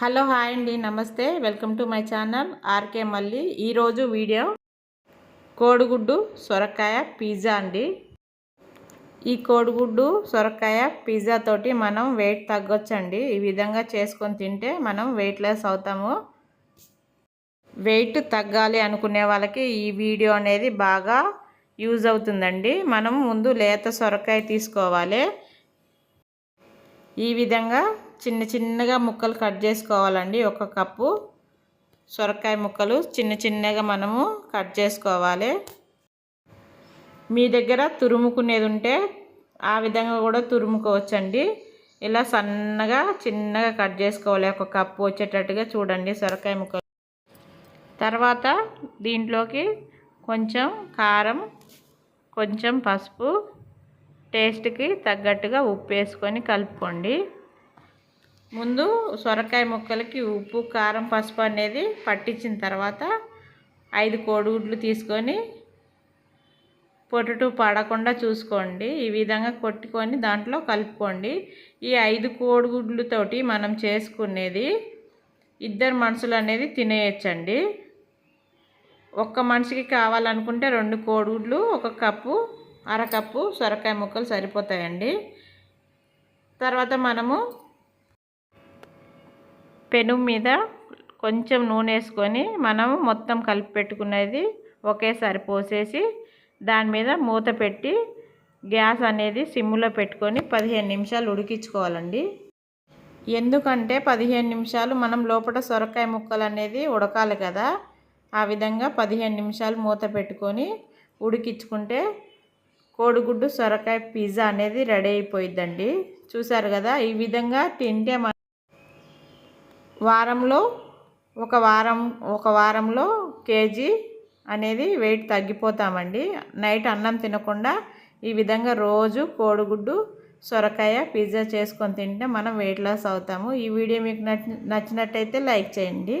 Hello hi అండి నమస్తే. Welcome to my channel RK Malli ఈరోజు వీడియో కోడిగుడ్డు సొరకాయ పిజ్జా అండి. ఈ కోడిగుడ్డు సొరకాయ పిజ్జా తోటి మనం వెయిట్ తగ్గొచ్చండి. ఈ విధంగా చేసుకొని తింటే మనం వెయిట్ లెస్ అవుతాము. వెయిట్ తగ్గాలి అనుకునే వాళ్ళకి ఈ వీడియో అనేది బాగా యూజ్ అవుతుందండి. మనం ముందు లేత సొరకాయ తీసుకోవాలి. ఈ విధంగా చిన్న చిన్నగా ముక్కలు కట్ చేసుకోవాలండి. ఒక కప్పు సొరకాయ ముక్కలు చిన్న చిన్నగా మనము కట్ చేసుకోవాలి. మీ దగ్గర తురుముకునేది ఉంటే ఆ విధంగా కూడా తురుముకోవచ్చండి. ఇలా సన్నగా చిన్నగా కట్ చేసుకోవాలి. ఒక కప్పు వచ్చేటట్టుగా చూడండి సొరకాయ ముక్కలు. తర్వాత దీంట్లోకి కొంచెం కారం కొంచెం పసుపు టేస్ట్కి తగ్గట్టుగా ఉప్పు వేసుకొని కలుపుకోండి. ముందు సొరకాయ ముక్కలకి ఉప్పు కారం పసుపు అనేది పట్టించిన తర్వాత ఐదు కోడిగుడ్లు తీసుకొని పొట్టుటు పడకుండా చూసుకోండి. ఈ విధంగా కొట్టుకొని దాంట్లో కలుపుకోండి. ఈ ఐదు కోడిగుడ్లతోటి మనం చేసుకునేది ఇద్దరు మనుషులు అనేది తినేయచ్చండి. ఒక్క మనిషికి కావాలనుకుంటే రెండు కోడిగుడ్లు ఒక కప్పు అరకప్పు సొరకాయ ముక్కలు సరిపోతాయండి. తర్వాత మనము పెను మీద కొంచెం నూనె వేసుకొని మనం మొత్తం కలిపి పెట్టుకునేది ఒకేసారి పోసేసి దాని మీద మూత పెట్టి గ్యాస్ అనేది సిమ్లో పెట్టుకొని పదిహేను నిమిషాలు ఉడికించుకోవాలండి. ఎందుకంటే పదిహేను నిమిషాలు మనం లోపల సొరకాయ ముక్కలు అనేది ఉడకాలి కదా ఆ విధంగా పదిహేను నిమిషాలు మూత పెట్టుకొని ఉడికించుకుంటే కోడిగుడ్డు సొరకాయ పిజ్జా అనేది రెడీ అయిపోయిద్దండి. చూసారు కదా ఈ విధంగా తింటే వారంలో ఒక వారం ఒక వారంలో కేజీ అనేది వెయిట్ తగ్గిపోతామండి. నైట్ అన్నం తినకుండా ఈ విధంగా రోజు కోడిగుడ్డు సొరకాయ పిజ్జా చేసుకొని తింటే మనం వెయిట్ లాస్ అవుతాము. ఈ వీడియో మీకు నచ్చినట్టయితే లైక్ చేయండి.